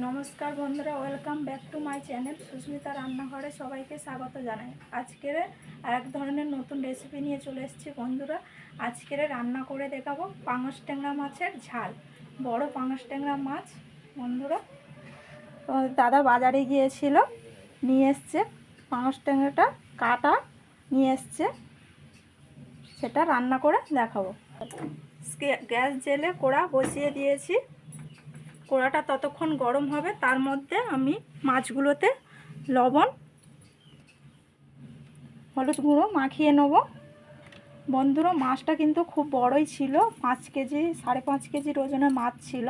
নমস্কার বন্ধুরা, welcome back to my channel Susmita রান্নাঘরে সবাইকে স্বাগত জানাই। আজকের এক ধরনের নতুন রেসিপি নিয়ে চলে এসেছি বন্ধুরা। আজকের রান্না করে দেখাবো পাঙাশ ট্যাংরা মাছের ঝাল। বড় পাঙাশ ট্যাংরা মাছ, বন্ধুরা। দাদা বাজারে গিয়েছিল, নিয়ে এসছে। পাঙাশ ট্যাংরাটা কাটা, নিয়ে এসছে। সেটা রান্না করে দেখাবো। গ্যাস জেলে কড়া বসিয়ে দিয়েছি। কড়াটা ততক্ষণ গরম হবে, তার মধ্যে আমি মাছগুলোতে লবণ, হলুদ গুঁড়ো মাখিয়ে নেব। বন্ধুরা, মাছটা কিন্তু খুব বড়ই ছিল, পাঁচ কেজি, সাড়ে পাঁচ কেজির ওজনের মাছ ছিল।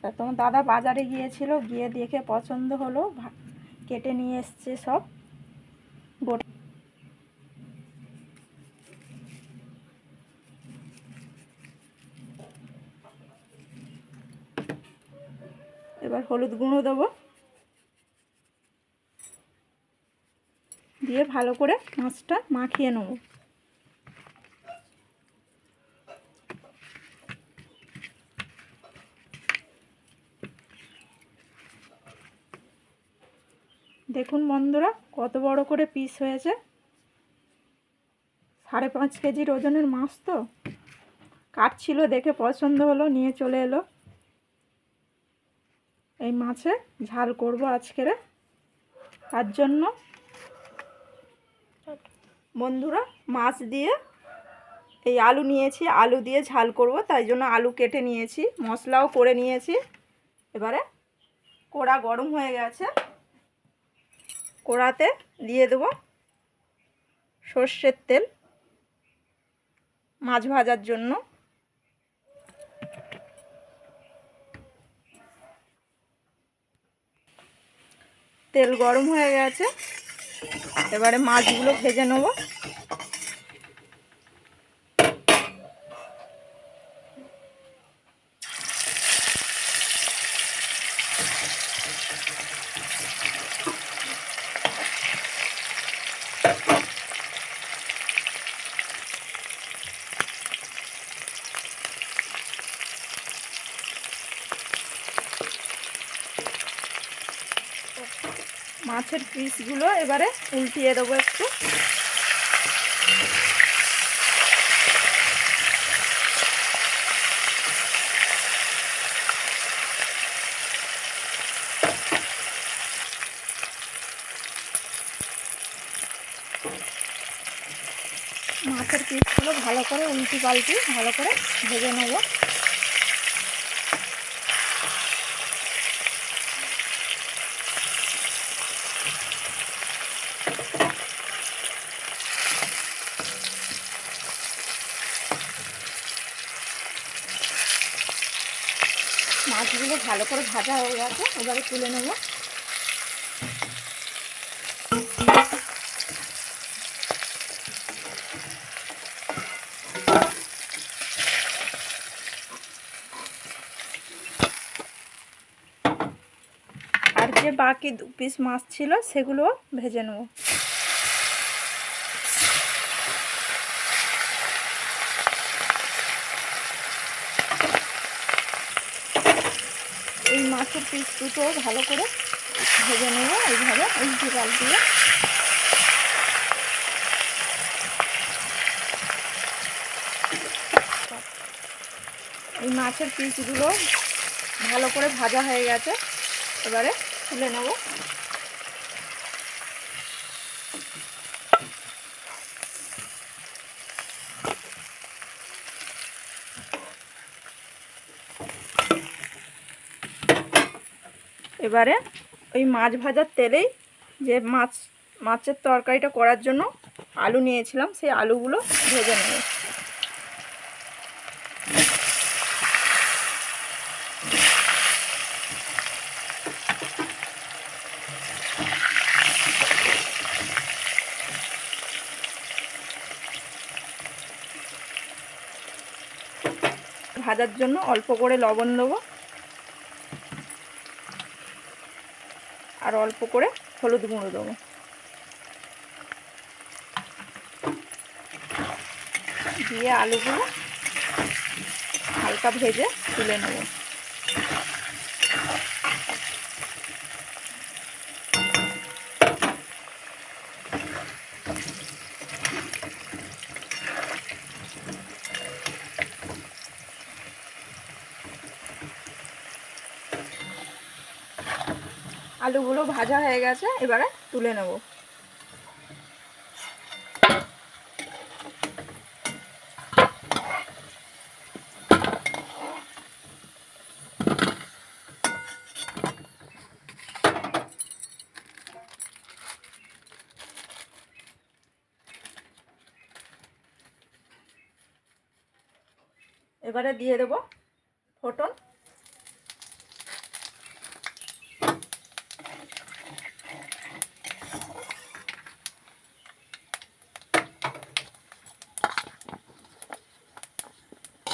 তা তোমার দাদা বাজারে গিয়েছিল, গিয়ে দেখে পছন্দ হলো কেটে নিয়ে এসছে সব। এবার হলুদ গুঁড়ো দেবো। দিয়ে ভালো করে মাছটা মাখিয়ে নেব। দেখুন বন্ধুরা, কত বড় করে পিস হয়েছে। সাড়ে পাঁচ কেজির ওজনের মাছ তো। কাটছিল দেখে পছন্দ হলো, নিয়ে চলে এলো। এই মাছে ঝাল করব আজকের তার জন্য বন্ধুরা মাছ দিয়ে এই আলু নিয়েছি, আলু দিয়ে ঝাল করব, তাই জন্য আলু কেটে নিয়েছি, মশলাও করে নিয়েছি। এবারে কোড়া গরম হয়ে গেছে, কোড়াতে দিয়ে দেবো সর্ষের তেল মাছ ভাজার জন্য। তেল গরম হয়ে গেছে। এবারে মাছগুলো ভেজে নেব। মাছের পিসগুলো এবারে উল্টিয়ে দেবো একটু। মাছের পিসগুলো ভালো করে উল্টি পাল্টি ভালো করে ভেজে নেব। মাছগুলো ভালো করে ভাজা হয়ে গেছে, এবারে তুলে নেব। আর যে বাকি দু পিস মাছ ছিল, সেগুলো ভেজে নেব এই মাছের পিস দুটো ভালো করে ভেজে নেব এইভাবে, উল্টি পাল্টিয়ে এই মাছের পিসগুলো ভালো করে ভাজা হয়ে গেছে, এবারে তুলে নেব। এবারে ওই মাছ ভাজার তেলেই যে মাছ, মাছের তরকারিটা করার জন্য আলু নিয়েছিলাম, সেই আলুগুলো ভেজে নেব। ভাজার জন্য অল্প করে লবণ দেবো। আর অল্প করে হলুদ গুঁড়ো দেবো। দিয়ে আলুগুলো হালকা ভেজে তুলে নেব। আলুগুলো ভাজা হয়ে গেছে এবারে তুলে নেব। এবারে দিয়ে দেবো ফোটন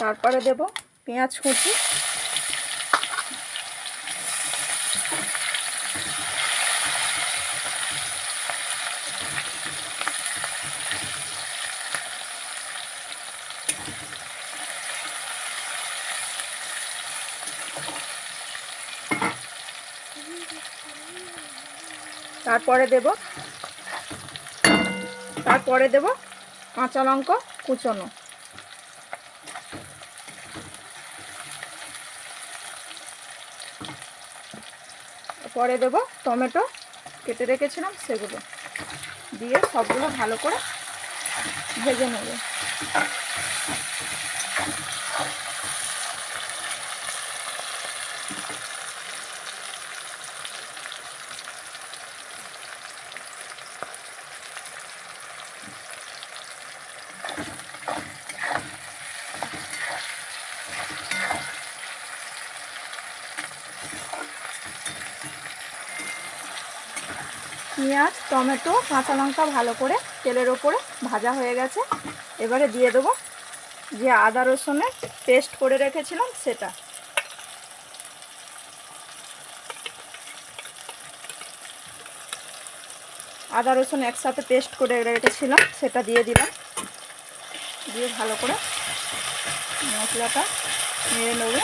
তারপরে দেব পেঁয়াজ কুচি। তারপরে দেব তারপরে দেব কাঁচা লঙ্কা কুচোনো। পরে দেব টমেটো কেটে রেখেছিলাম সেগুলো। দিয়ে সবগুলো ভালো করে ভেজে নেব। পেঁয়াজ, টমেটো, কাঁচা লঙ্কা ভালো করে তেলের ওপরে ভাজা হয়ে গেছে। এবারে দিয়ে দেবো যে আদা রসুনের পেস্ট করে রেখেছিলাম সেটা। আদা রসুন একসাথে পেস্ট করে রেখেছিলাম, সেটা দিয়ে দিলাম। দিয়ে ভালো করে মশলাটা নেড়ে নেব।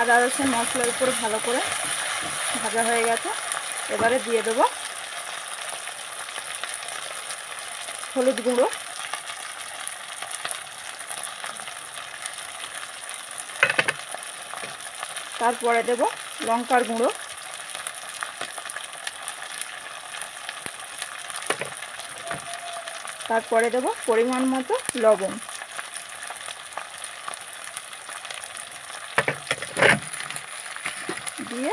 আদা রসুন মশলার উপর ভালো করে ভাজা হয়ে গেছে। এবারে দিয়ে দেবো হলুদ গুঁড়ো। তারপরে দেব লঙ্কার গুঁড়ো। তারপরে দেব পরিমাণ মতো লবণ দিয়ে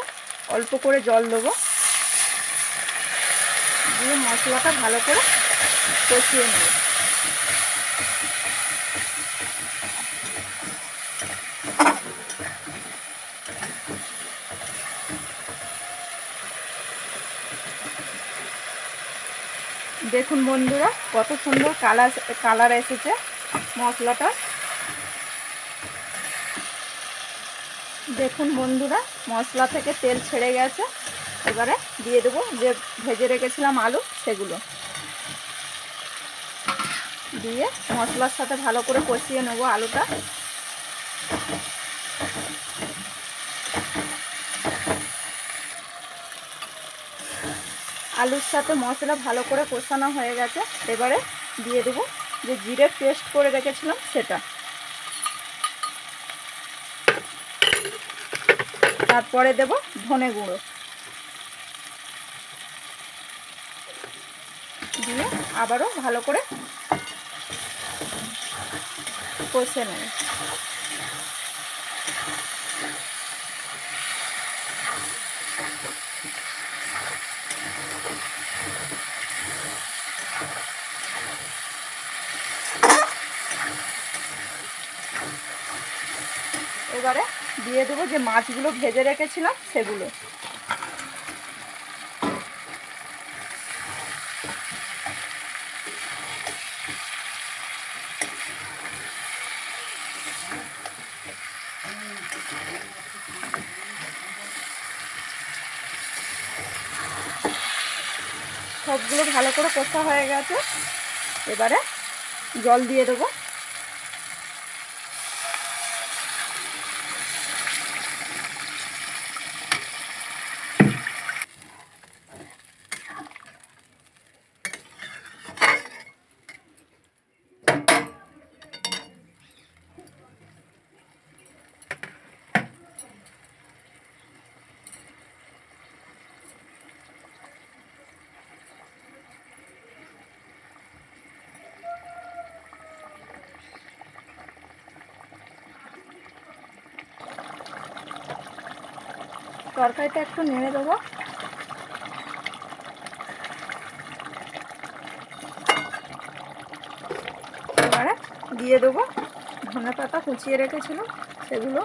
অল্প করে জল দেবো। দিয়ে মশলাটা ভালো করে কষিয়ে নেব। দেখুন বন্ধুরা, কত সুন্দর কালার কালার এসেছে মশলাটা দেখুন বন্ধুরা, মশলা থেকে তেল ছেড়ে গেছে। এবারে দিয়ে দেবো যে ভেজে রেখেছিলাম আলু, সেগুলো। দিয়ে মশলার সাথে ভালো করে কষিয়ে নেব আলুটা। আলুর সাথে মশলা ভালো করে কষানো হয়ে গেছে। এবারে দিয়ে দেবো যে জিরে পেস্ট করে রেখেছিলাম সেটা। তারপরে দেব ধনে গুঁড়ো। দিয়ে আবারও ভালো করে কষে নেব এবারে দিয়ে দেবো, যে মাছগুলো ভেজে রেখেছিলাম সেগুলো। সবগুলো ভালো করে কষা হয়ে গেছে। এবারে জল দিয়ে দেবো। তরকারিটা একটু নেড়ে দেবো। এবারে দিয়ে দেবো ধনে পাতা কুচিয়ে রেখেছিল সেগুলো।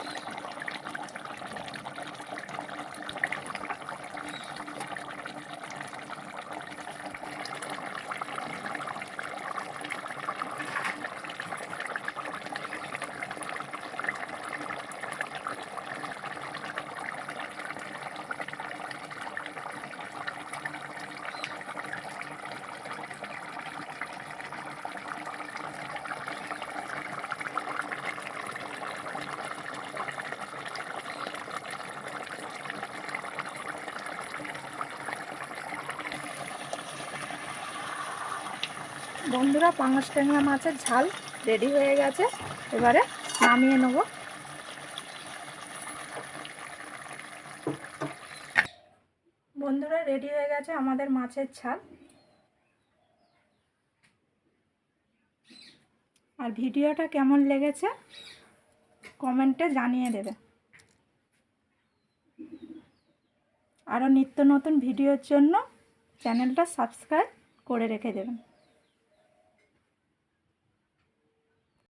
বন্ধুরা, পাঙাশ ট্যাংরা মাছের ঝাল রেডি হয়ে গেছে। এবারে নামিয়ে নেব। বন্ধুরা, রেডি হয়ে গেছে আমাদের মাছের ঝাল। আর ভিডিওটা কেমন লেগেছে, কমেন্টে জানিয়ে দেবে। আরও নিত্য নতুন ভিডিওর জন্য চ্যানেলটা সাবস্ক্রাইব করে রেখে দেবেন।